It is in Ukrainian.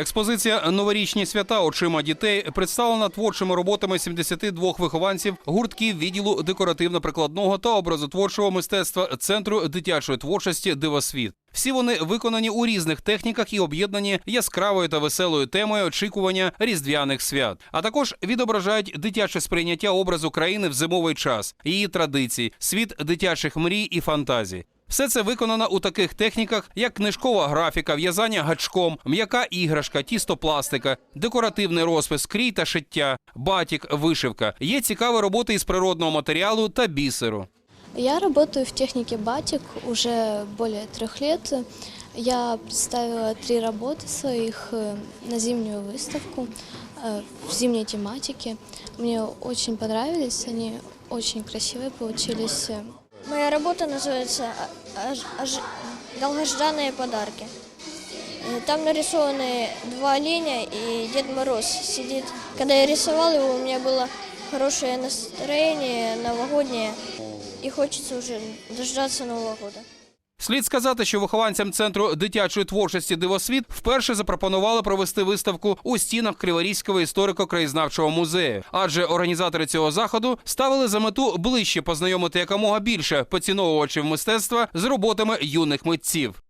Експозиція Новорічні свята очима дітей представлена творчими роботами 72 вихованців гуртків відділу декоративно-прикладного та образотворчого мистецтва Центру дитячої творчості Дивосвіт. Всі вони виконані у різних техніках і об'єднані яскравою та веселою темою очікування різдвяних свят, а також відображають дитяче сприйняття образу країни в зимовий час, її традицій, світ дитячих мрій і фантазій. Все це виконано у таких техніках, як книжкова графіка, в'язання гачком, м'яка іграшка, тістопластика, декоративний розпис, крій та шиття, батік, вишивка. Є цікаві роботи із природного матеріалу та бісеру. Я работаю в технике батик уже более трех лет. Я представила три работы своих э, на зимнюю выставку э, в зимней тематике. Мне очень понравились, они очень красивые получились. Моя работа называется «А- ож- ож- «Долгожданные подарки». Э, Там нарисованы два оленя и Дед Мороз сидит. Когда я рисовал его, у меня было хорошее настроение новогоднее. И хочется уже дождаться Нового года. Слід сказати, що вихованцям центру дитячої творчості Дивосвіт вперше запропонували провести виставку у стінах Криворізького історико-краєзнавчого музею, адже організатори цього заходу ставили за мету ближче познайомити якомога більше поціновувачів мистецтва з роботами юних митців.